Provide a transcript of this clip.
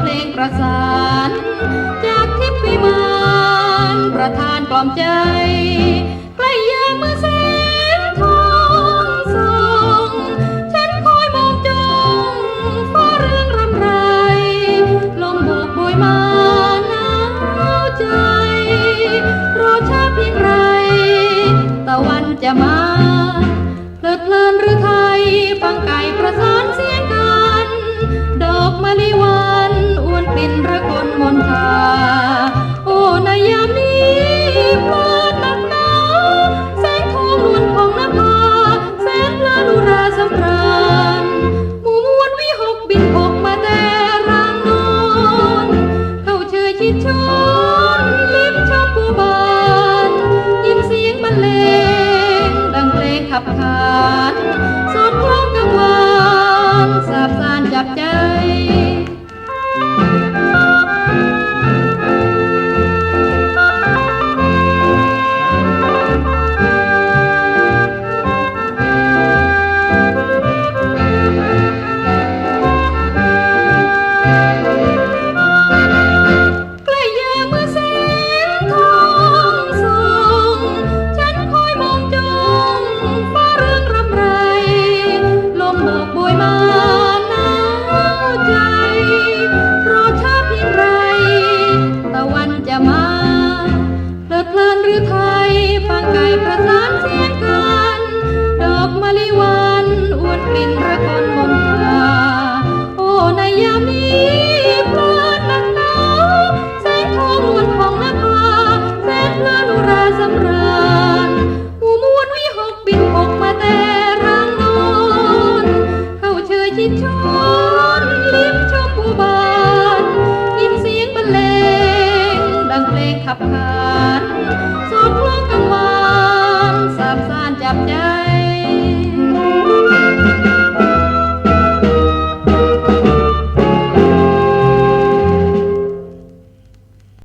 เพลงประสาน จากทิพย์วิมานประทานกล่อมใจ ใกล้ยามเมื่อแสงทองส่องฉันคอยมองจ้องฟ้าเรื่องรำไร ลมโบกโบยมาหนาวใจ รอช้าเพียงไร ตะวันจะมา เพลิดเพลินหรือไทยฟัง ขับขานสอดคล้องกังวานสาบสานจับใจ ฟังไก่ประสานเสียงกัน ดอกมะลิวันอวนกลิ่นระกอนมนตราโอ้ในยามนี้พลินหนักหนาวแสงทองมวลของนภาแสงเพลินอุราสำราญอูมวนวิหกบินอกมาแต่รางนอนเข้าเชยชิดชนลิ้มชมผู้บานยินเสียงบรลงดังเพลงขับขา Yep, yep.